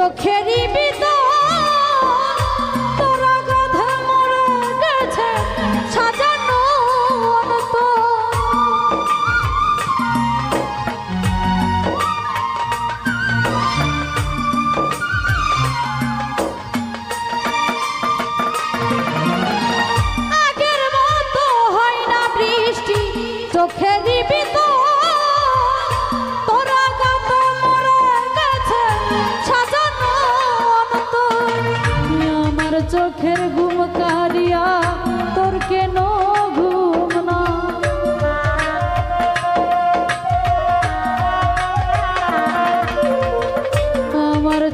চোখেরই তোরা গাধা মরে গেছে সাজানো অন্ত। আগের মতো হয় না বৃষ্টি চোখেরই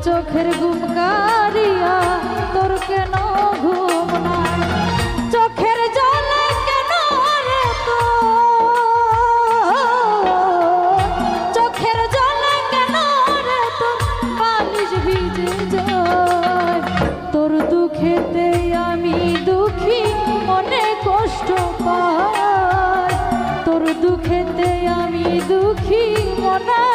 চোখের ঘুম তোর কেন ঘুম না চোখের জলে কেন রে? চোখের জলে কেন রে তোর? বালিশ ভিজে যায়। তোর দুঃখেতে আমি দুঃখী, মনে কষ্ট পাই তোর দুঃখেতে আমি দুঃখী, মনে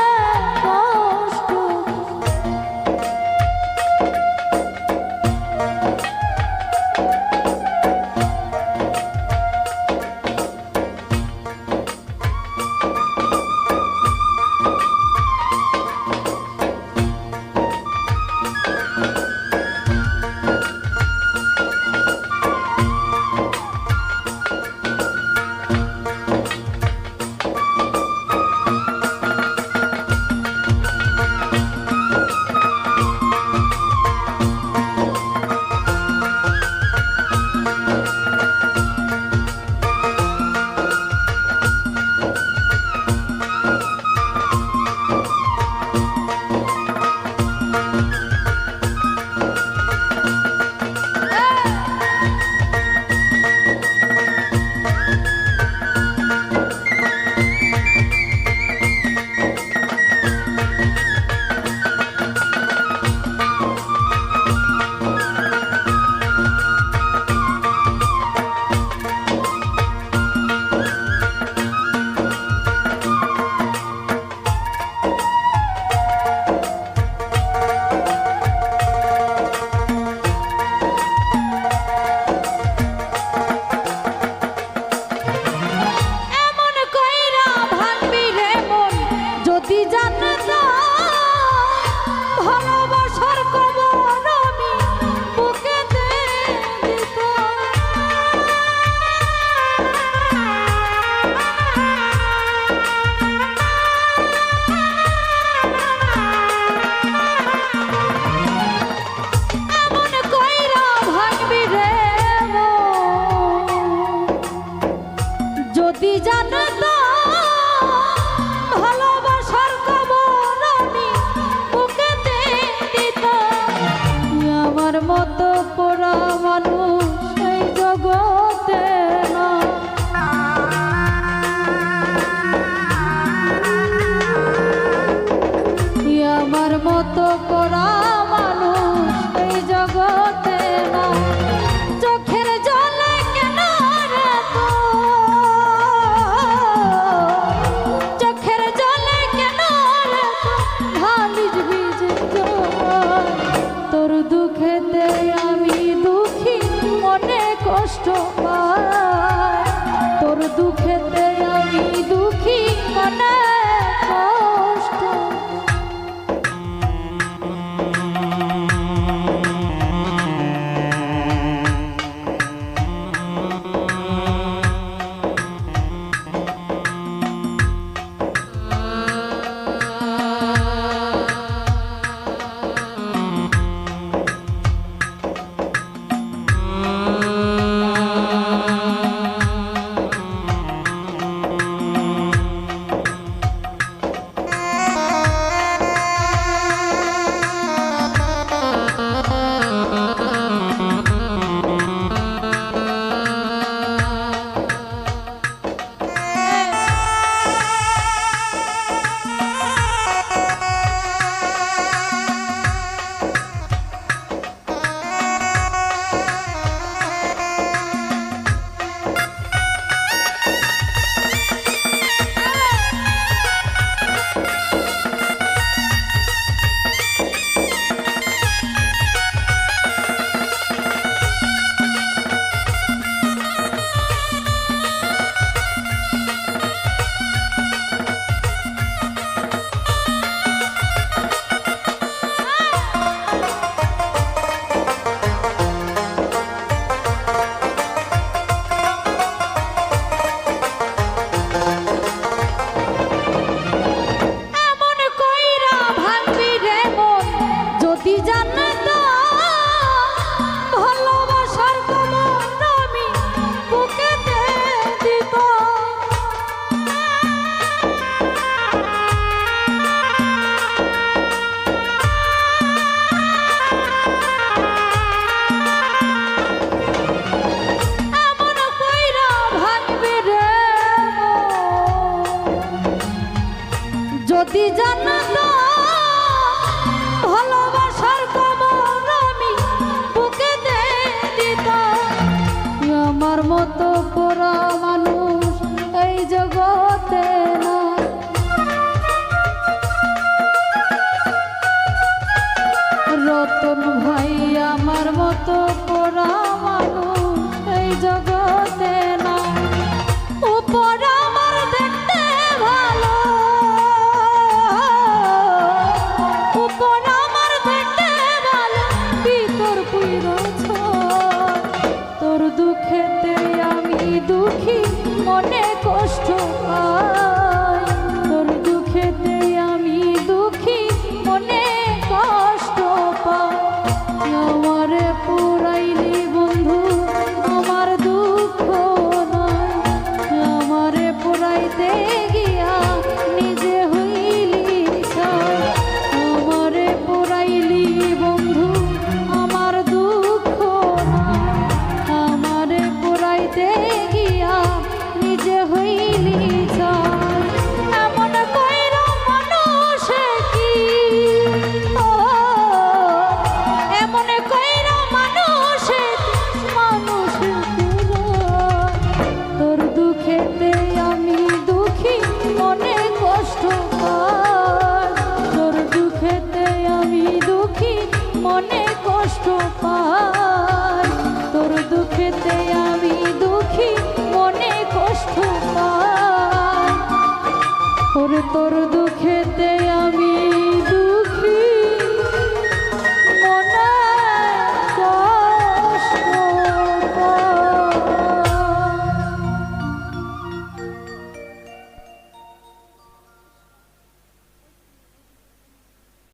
কষ্ট পোড়া মানুষ এই জগতে নাই রতন ভাই আমার মতো পোড়া মানুষ এই জগতে